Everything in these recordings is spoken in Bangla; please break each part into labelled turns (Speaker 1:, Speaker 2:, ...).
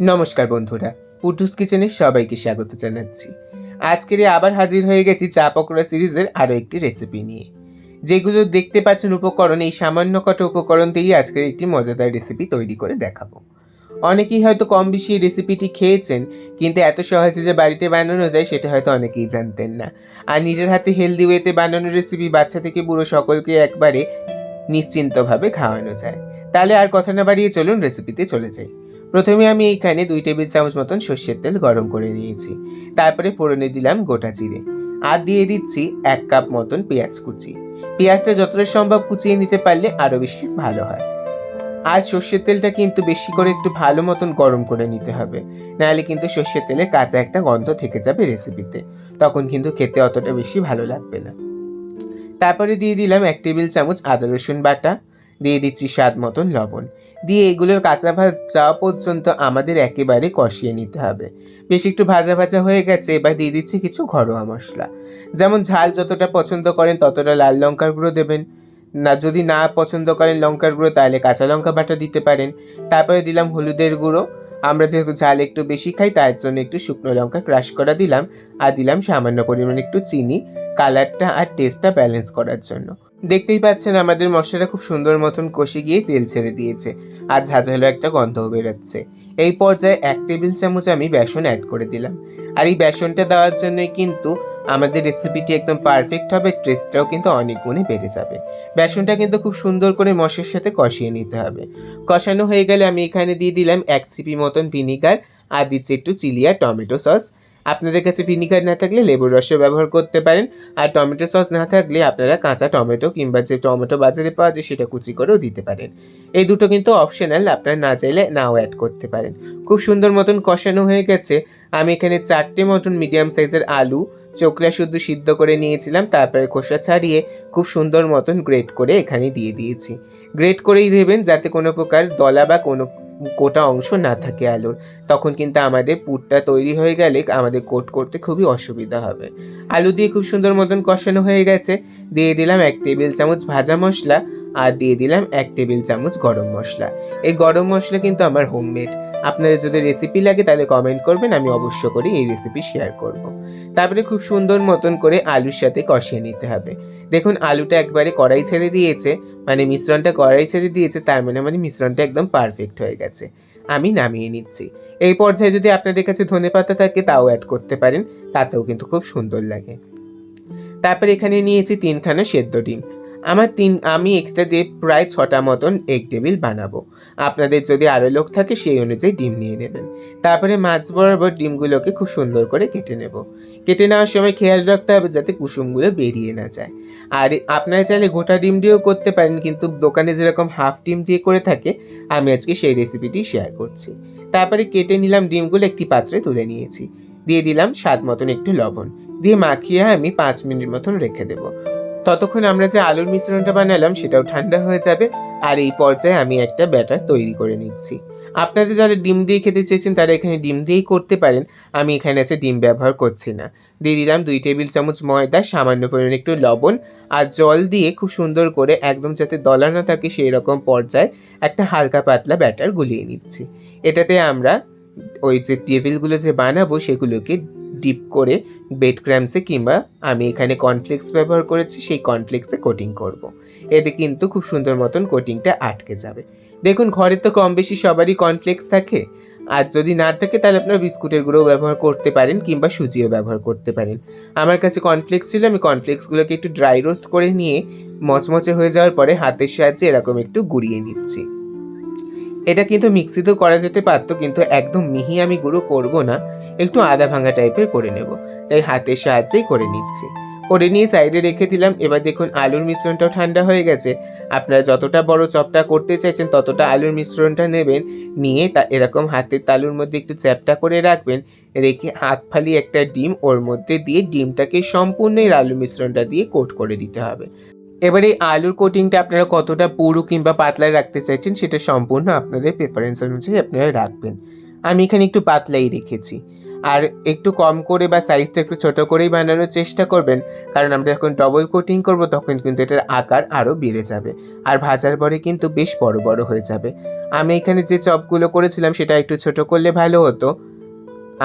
Speaker 1: নমস্কার বন্ধুরা, পুটুস কিচেনের সবাইকে স্বাগত জানাচ্ছি। আজকের আবার হাজির হয়ে গেছি চা পকোড়া সিরিজের আরও একটি রেসিপি নিয়ে। যেগুলো দেখতে পাচ্ছেন উপকরণ, এই সামান্য কটা উপকরণ দিয়েই আজকের একটি মজাদার রেসিপি তৈরি করে দেখাবো। অনেকেই হয়তো কম বেশি এই রেসিপিটি খেয়েছেন, কিন্তু এত সহজে যে বাড়িতে বানানো যায় সেটা হয়তো অনেকেই জানতেন না। আর নিজের হাতে হেলদি ওয়েতে বানানো রেসিপি বাচ্চা থেকে বুড়ো সকলকে একবারে নিশ্চিন্তভাবে খাওয়ানো যায়। তাহলে আর কথা না বাড়িয়ে চলুন রেসিপিতে চলে যাই। প্রথমে আমি এইখানে দুই টেবিল চামচ মতন সর্ষের তেল গরম করে নিয়েছি। তারপরে ফোড়নে দিলাম গোটা জিরে। আর দিয়ে দিচ্ছি এক কাপ মতন পেঁয়াজ কুচি। পেঁয়াজটা যতটা সম্ভব কুচিয়ে নিতে পারলে আরও বেশি ভালো হয়। আর সর্ষের তেলটা কিন্তু বেশি করে একটু ভালো মতন গরম করে নিতে হবে। নাহলে কিন্তু সর্ষের তেলে কাঁচা একটা গন্ধ থেকে যাবে রেসিপিতে। তখন কিন্তু খেতে অতটা বেশি ভালো লাগবে না। তারপরে দিয়ে দিলাম এক টেবিল চামচ আদা রসুন বাটা। দিয়ে দিচ্ছি স্বাদ মতন লবণ। দিয়ে এগুলোর কাঁচা ভাজ যাওয়া পর্যন্ত আমাদের একেবারে কষিয়ে নিতে হবে। বেশ একটু ভাজা ভাজা হয়ে গেছে, এবার দিয়ে দিচ্ছি কিছু ঘরোয়া মশলা। যেমন ঝাল যতটা পছন্দ করেন ততটা লাল লঙ্কার গুঁড়ো দেবেন। না, যদি না পছন্দ করেন লঙ্কার গুঁড়ো, তাহলে কাঁচা লঙ্কা বাটা দিতে পারেন। তারপরে দিলাম হলুদের গুঁড়ো। আমরা যেহেতু ঝাল একটু বেশি খাই, তার জন্য একটু শুকনো লঙ্কা ক্রাশ করা দিলাম। আর দিলাম সামান্য পরিমাণে একটু চিনি কালারটা আর টেস্টটা ব্যালেন্স করার জন্য। দেখতেই পাচ্ছেন আমাদের মশলাটা খুব সুন্দর মতন কষে গিয়ে তেল ছেড়ে দিয়েছে আর ঝাঁঝালো একটা গন্ধও বেরোচ্ছে। এই পর্যায়ে এক টেবিল চামচ আমি বেসন অ্যাড করে দিলাম। আর এই বেসনটা দেওয়ার জন্যই কিন্তু আমাদের রেসিপিটি একদম পারফেক্ট হবে টেস্টটাও কিন্তু অনেক গুণে বেড়ে যাবে। বেসনটা কিন্তু খুব সুন্দর করে মশলার সাথে কষিয়ে নিতে হবে। কষানো হয়ে গেলে আমি এখানে দিয়ে দিলাম এক চিপি মতন ভিনিগার আর দিচ্ছি একটু চিলি আর টমেটো সস আপনাদের কাছে ভিনিগার না থাকলে লেবুর রসও ব্যবহার করতে পারেন। আর টমেটো সস না থাকলে আপনারা কাঁচা টমেটো কিংবা যে টমেটো বাজারে পাওয়া যায় সেটা কুচি করেও দিতে পারেন। এই দুটো কিন্তু অপশনাল আপনারা না চাইলে নাও অ্যাড করতে পারেন। খুব সুন্দর মতন কষানো হয়ে গেছে। আমি এখানে চারটে মতন মিডিয়াম সাইজের আলু চোকলা শুদ্ধ সিদ্ধ করে নিয়েছিলাম, তারপরে খোসা ছাড়িয়ে খুব সুন্দর মতন গ্রেট করে এখানে দিয়ে দিয়েছি। গ্রেট করেই দেবেন যাতে কোনো প্রকার দলা বা কোনো কোটা অংশ না থাকে আলুর। তখন কিন্তু আমাদের পুরটা তৈরি হয়ে গেলে আমাদের কোট করতে খুবই অসুবিধা হবে। আলু দিয়ে খুব সুন্দর মতন কষানো হয়ে গেছে। দিয়ে দিলাম এক টেবিল চামচ ভাজা মশলা আর দিয়ে দিলাম এক টেবিল চামচ গরম মশলা। এই গরম মশলা কিন্তু আমার হোমমেড। আপনাদের যদি রেসিপি লাগে তাহলে কমেন্ট করবেন, আমি অবশ্য করে এই রেসিপি শেয়ার করব। তারপরে খুব সুন্দর মতন করে আলুর সাথে কষিয়ে নিতে হবে। দেখুন, আলুটা একবারে কড়াই ছেড়ে দিয়েছে। মানে মিশ্রণটা কড়াই ছেড়ে দিয়েছে, তার মানে মানে মিশ্রণটা একদম পারফেক্ট হয়ে গেছে। আমি নামিয়ে নিচ্ছি। এই পর্যায়ে যদি আপনাদের কাছে ধনে পাতা থাকে, তাও অ্যাড করতে পারেন। তাতেও কিন্তু খুব সুন্দর লাগে। তারপর এখানে নিয়েছি তিনখানা সেদ্ধ ডিম। আমার তিন, আমি একটা দিয়ে প্রায় ছটা মতন এগ টেবিল বানাবো। আপনাদের যদি আরও লোক থাকে, সেই অনুযায়ী ডিম নিয়ে নেবেন। তারপরে মাছ বরাবর ডিমগুলোকে খুব সুন্দর করে কেটে নেব। কেটে নেওয়ার সময় খেয়াল রাখতে হবে যাতে কুসুমগুলো বেরিয়ে না যায়। আর আপনারা চাইলে গোটা ডিম দিয়েও করতে পারেন, কিন্তু দোকানে যেরকম হাফ ডিম দিয়ে করে থাকে, আমি আজকে সেই রেসিপিটি শেয়ার করছি। তারপরে কেটে নিলাম ডিমগুলো একটি পাত্রে তুলে নিয়েছি। দিয়ে দিলাম স্বাদ মতন একটু লবণ। দিয়ে মাখিয়ে আমি পাঁচ মিনিট মতন রেখে দেবো। ততক্ষণ আমরা যে আলুর মিশ্রণটা বানালাম, সেটাও ঠান্ডা হয়ে যাবে। আর এই পর্যায়ে আমি একটা ব্যাটার তৈরি করে নিচ্ছি। আপনাদের যারা ডিম দিয়ে খেতে চেয়েছেন, তারা এখানে ডিম দিয়েই করতে পারেন। আমি এখানে আছে ডিম ব্যবহার করছি না। দিয়ে দিলাম দুই টেবিল চামচ ময়দা, সামান্য পরিমাণে একটু লবণ আর জল দিয়ে খুব সুন্দর করে একদম যাতে দলা না থাকে, সেই রকম পর্যায়ে একটা হালকা পাতলা ব্যাটার গুলিয়ে নিচ্ছি। এটাতে আমরা ওই যে টেবিলগুলো যে বানাবো, সেগুলোকে ডিপ করে বেড ক্র্যামসে কিংবা আমি এখানে কর্নফ্লেক্স ব্যবহার করেছি, সেই কর্নফ্লেক্সে কোটিং করব। এতে কিন্তু খুব সুন্দর মতন কোটিংটা আটকে যাবে। দেখুন, ঘরে তো কম বেশি সবারই কর্নফ্লেক্স থাকে। আর যদি না থাকে, তাহলে আপনারা বিস্কুটের গুঁড়ো ব্যবহার করতে পারেন কিংবা সুজিও ব্যবহার করতে পারেন। আমার কাছে কর্নফ্লেক্স ছিল, আমি কর্নফ্লেক্সগুলোকে একটু ড্রাই রোস্ট করে নিয়ে মচমচে হয়ে যাওয়ার পরে হাতের সাহায্যে এরকম একটু গুঁড়িয়ে নিচ্ছি। এটা কিন্তু মিক্সিতেও করা যেতে পারতো, কিন্তু একদম মিহি আমি গুঁড়ো করব না। একটু আদা ভাঙা টাইপের করে নেব। তাই হাতের সাহায্যেই করে নিচ্ছি। করে নিয়ে সাইডে রেখে দিলাম। এবার দেখুন, আলুর মিশ্রণটাও ঠান্ডা হয়ে গেছে। আপনারা যতটা বড় চপটা করতে চাইছেন, ততটা আলুর মিশ্রণটা নেবেন। নিয়ে তা এরকম হাতের তালুর মধ্যে একটু চ্যাপটা করে রাখবেন। রেখে হাত ফালি একটা ডিম, ওর মধ্যে দিয়ে ডিমটাকে সম্পূর্ণ এই আলুর মিশ্রণটা দিয়ে কোট করে দিতে হবে। এবারে এই আলুর কোটিংটা আপনারা কতটা পুরু কিংবা পাতলায় রাখতে চাইছেন, সেটা সম্পূর্ণ আপনাদের প্রেফারেন্স অনুযায়ী আপনারা রাখবেন। আমি এখানে একটু পাতলাই রেখেছি। আর একটু কম করে বা সাইজটা একটু ছোট করেই বানানোর চেষ্টা করবেন, কারণ আমরা যখন ডবল কোটিং করব তখন কিন্তু এটার আকার আরও বেড়ে যাবে আর ভাজার পরে কিন্তু বেশ বড় বড় হয়ে যাবে। আমি এখানে যে চপগুলো করেছিলাম সেটা একটু ছোট করলে ভালো হতো।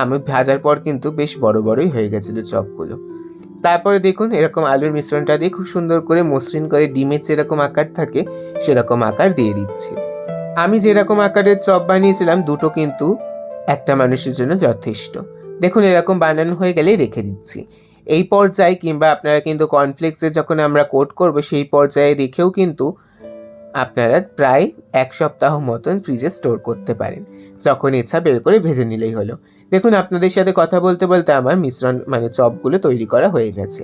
Speaker 1: আমি ভাজার পর কিন্তু বেশ বড় বড়ই হয়ে গেছিল চপগুলো। তারপরে দেখুন এরকম আলুর মিশ্রণটা দিয়ে খুব সুন্দর করে মসৃণ করে ডিমের যেরকম আকার থাকে সেরকম আকার দিয়ে দিচ্ছি। আমি যেরকম আকারের চপ বানিয়েছিলাম দুটো কিন্তু একটা মানুষের জন্য যথেষ্ট। দেখুন, এরকম বানানো হয়ে গেলেই রেখে দিচ্ছি। এই পর্যায়ে কিংবা আপনারা কিন্তু কর্নফ্লেক্সে যখন আমরা কোট করব, সেই পর্যায়ে রেখেও কিন্তু আপনারা প্রায় এক সপ্তাহ মতন ফ্রিজে স্টোর করতে পারেন। যখন ইচ্ছা বের করে ভেজে নিলেই হলো। দেখুন, আপনাদের সাথে কথা বলতে বলতে আমার মিশ্রণ মানে চপগুলো তৈরি করা হয়ে গেছে।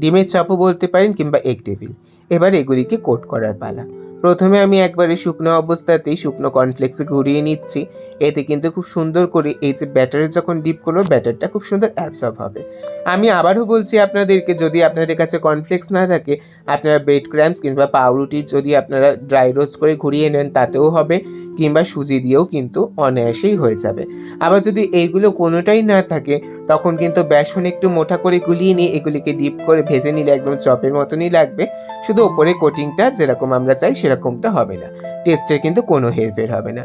Speaker 1: ডিমের চপও বলতে পারেন কিংবা এগ টেবিল এবার এগুলিকে কোট করার পালা। প্রথমে আমি একবারে শুকনো অবস্থাতেই শুকনো কর্নফ্লেক্সে ঘুরিয়ে নিচ্ছি। এতে কিন্তু খুব সুন্দর করে এই যে ব্যাটারে যখন ডিপ করব, ব্যাটারটা খুব সুন্দর অ্যাবসর্ব হবে। আমি আবারও বলছি আপনাদেরকে, যদি আপনাদের কাছে কর্নফ্লেক্স না থাকে, আপনারা ব্রেড ক্র্যাম্পস কিংবা পাউরুটি যদি আপনারা ড্রাই রোস্ট করে ঘুরিয়ে নেন, তাতেও হবে, কিংবা সুজি দিয়েও কিন্তু অনায়াসেই হয়ে যাবে। আবার যদি এইগুলো কোনোটাই না থাকে তখন কিন্তু বেসন একটু মোটা করে গুলিয়ে নিয়ে এগুলিকে ডিপ করে ভেজে নিলে একদম চপের মতনই লাগবে। শুধু ওপরে কোটিংটা যেরকম আমরা চাই সেরকমটা হবে না। টেস্টের কিন্তু কোনো হেরফের হবে না।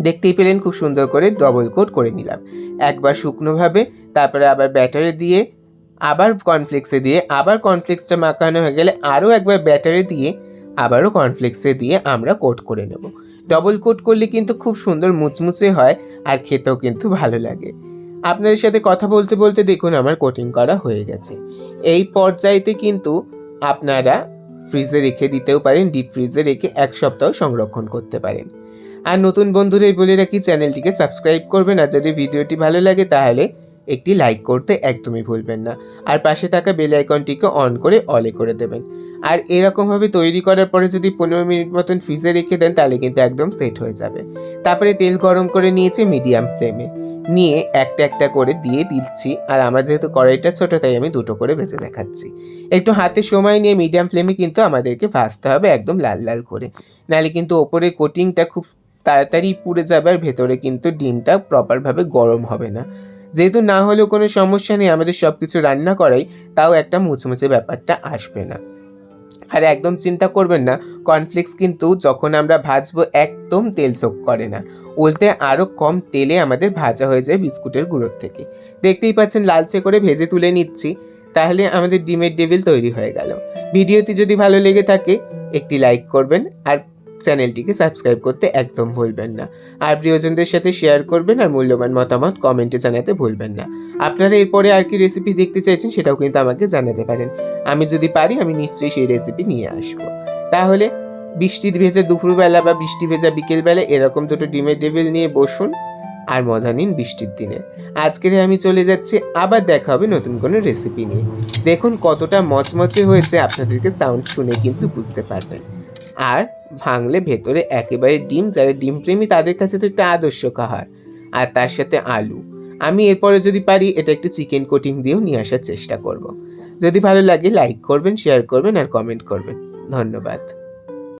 Speaker 1: দেখতেই পেলেন খুব সুন্দর করে ডবল কোট করে নিলাম। একবার শুকনোভাবে, তারপরে আবার ব্যাটারে দিয়ে, আবার কর্নফ্লেক্সে দিয়ে, আবার কর্নফ্লেক্সটা মাখানো হয়ে গেলে আরও একবার ব্যাটারে দিয়ে, আবারও কর্নফ্লেক্সে দিয়ে আমরা কোট করে নেব। ডবল কোট করলে কিন্তু খুব সুন্দর মুচমুচে হয় আর খেতেও কিন্তু ভালো লাগে। আপনাদের সাথে কথা বলতে বলতে দেখুন আমার কোটিং করা হয়ে গেছে। এই পর্যায়েতে কিন্তু আপনারা ফ্রিজে রেখে দিতেও পারেন ডিপ ফ্রিজে রেখে এক সপ্তাহ সংরক্ষণ করতে পারেন। আর নতুন বন্ধুদের বলে রাখি, চ্যানেলটিকে সাবস্ক্রাইব করবেন আর যদি ভিডিওটি ভালো লাগে তাহলে একটি লাইক করতে একদমই ভুলবেন না। আর পাশে থাকা বেল আইকনটিকে অন করে অলে করে দেবেন। আর এরকমভাবে তৈরি করার পরে যদি পনেরো মিনিট মতন ফ্রিজে রেখে দেন তাহলে কিন্তু একদম সেট হয়ে যাবে। তারপরে তেল গরম করে নিয়েছে মিডিয়াম ফ্লেমে নিয়ে একটা একটা করে দিয়ে দিচ্ছি। আর আমার যেহেতু কড়াইটা ছোটো, তাই আমি দুটো করে ভেজে দেখাচ্ছি। একটু হাতে সময় নিয়ে মিডিয়াম ফ্লেমে কিন্তু আমাদেরকে ভাজতে হবে একদম লাল লাল করে। নাহলে কিন্তু ওপরে কোটিংটা খুব তাড়াতাড়ি পুড়ে যাবে আর ভেতরে কিন্তু ডিমটা প্রপারভাবে গরম হবে না। যেহেতু না হলেও কোনো সমস্যা নেই, আমাদের সব কিছু রান্না করাই, তাও একটা মুচমুচে ব্যাপারটা আসবে না। আর একদম চিন্তা করবেন না কর্নফ্লেক্স কিন্তু যখন আমরা ভাজবো একদম তেল সোক করে না, উল্টে আরও কম তেলে আমাদের ভাজা হয়ে যায় বিস্কুটের গুঁড়োর থেকে। দেখতেই পাচ্ছেন লালচে করে ভেজে তুলে নিচ্ছি, তাহলে আমাদের ডিমের ডেভিল তৈরি হয়ে গেল। ভিডিওটি যদি ভালো লেগে থাকে, একটি লাইক করবেন আর চ্যানেলটিকে সাবস্ক্রাইব করতে একদম ভুলবেন না। আর প্রিয়জনদের সাথে শেয়ার করবেন আর মূল্যবান মতামত কমেন্টে জানাতে ভুলবেন না। আপনারা এরপরে আর কি রেসিপি দেখতে চাইছেন সেটাও কিন্তু আমাকে জানাতে পারেন। আমি যদি পারি, আমি নিশ্চয়ই সেই রেসিপি নিয়ে আসব। তাহলে বৃষ্টি ভেজে দুপুরবেলা বা বৃষ্টি ভেজা বিকেলবেলা এরকম দুটো ডিমের ডেভিল নিয়ে বসুন আর মজা নিন বৃষ্টির দিনে। আজকের আমি চলে যাচ্ছি, আবার দেখা হবে নতুন কোনো রেসিপি নিয়ে। দেখুন কতটা মচমচে হয়েছে, আপনাদেরকে সাউন্ড শুনে কিন্তু বুঝতে পারবেন। আর ভাঙলে ভেতরে একেবারে ডিম, যারা ডিম প্রেমী তাদের কাছে তো একটা আদর্শ খাবার আর তার সাথে আলু। আমি এরপরে যদি পারি, এটা একটু চিকেন কোটিং দিয়েও নিয়ে আসার চেষ্টা করব। যদি ভালো লাগে লাইক করবেন শেয়ার করবেন, আর কমেন্ট করবেন। ধন্যবাদ।